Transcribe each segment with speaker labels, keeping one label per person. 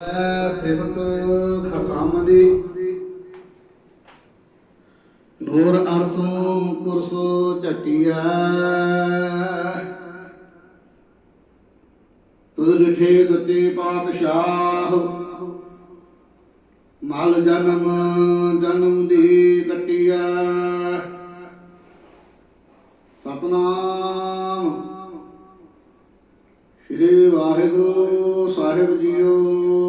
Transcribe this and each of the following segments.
Speaker 1: ਐ ਸਿਫਤ ਖਸਮ ਦੀ ਨੂਰ ਅਰਸੋਂ ਕੁਰਸੋ ਝਟਿਆ ਤੁਧ ਲਿਠੇ ਸੱਚੇ ਪਾਤਸ਼ਾਹ। ਮਲ ਜਨਮ ਜਨਮ ਦੀ ਕਟਿਆ ਸਤਨਾਮ। ਸ਼੍ਰੀ ਵਾਹਿਗੁਰੂ ਸਾਹਿਬ ਜੀਓ।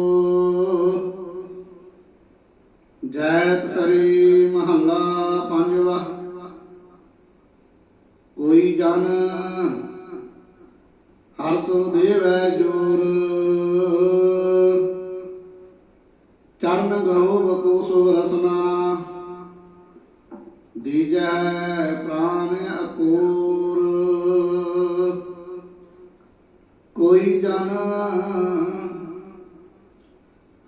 Speaker 1: ਜੈਤ ਸਰੀ ਮਹੱਲਾ ਪੰਜਵਾ। ਕੋਈ ਜਨ ਹਰ ਸੋ ਦੇਵੈ ਜੋਰ। ਚਰਨ ਗਹੋ ਬਕੋ ਸੋ ਰਸਨਾ। ਦੀਜੈ ਪ੍ਰਾਨ ਅਕੂਰ ਕੋਈ ਜਨ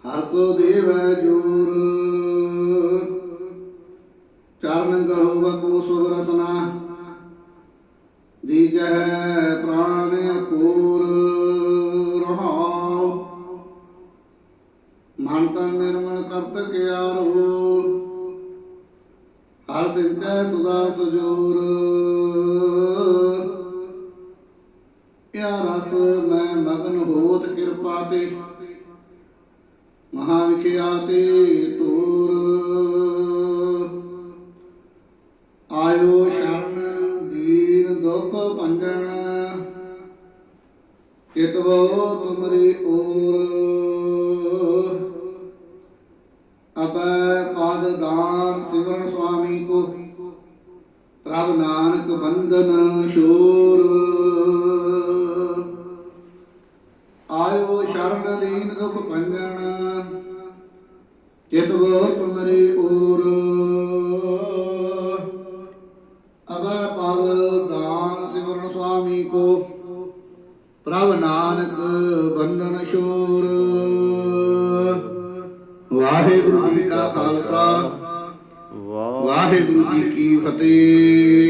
Speaker 1: ਹਰ ਸੋ ਦੇਵੈ ਜੋਰ। ਚਰਨ ਗਹੋ ਰਸਨਾ ਦੀਜੈ ਪ੍ਰਾਨ ਅਕੂਰ ਰਹਾਉ। ਮਨ ਤਨ ਨਿਰਮਲ ਕਰਤ ਕਿਆਰੋ। ਹਰ ਸਿੰਚੈ ਸੁਦਾ ਸੁਜੂਰ। ਯਾ ਰਸ ਮੈਂ ਮਗਨ ਹੋਤ ਕਿਰਪਾ ਤੇ। ਮਹਾ ਵਿਖਿਆਤੇ ਤੂਰ ਦੁਖ ਕਿਤਵੋ ਤੁਮਰੀ ਓਰ ਅਬੈ ਪਾਦ ਦਾਨ ਸਿਮਰਨ ਸੁਆਮੀ ਕੋ। ਪ੍ਰਭ ਨਾਨਕ ਬੰਦਨ ਸ਼ੋਰ ਆਇਓ ਸ਼ਰਨ ਲੀਨ ਦੁਖ ਭੰਜਨ ਚਿਤਵੋ ਤੁਮਰੀ ਓਰ ਸੁਆਮੀ ਕੋ। ਪ੍ਰਭ ਨਾਨਕ ਬੰਦਨ ਸ਼ੂਰ ਵਾਹਿਗੁਰੂ ਜੀ ਕਾ ਖਾਲਸਾ।
Speaker 2: ਵਾਹ
Speaker 1: ਵਾਹਿਗੁਰੂ ਜੀ ਕੀ ਫਤਿਹ।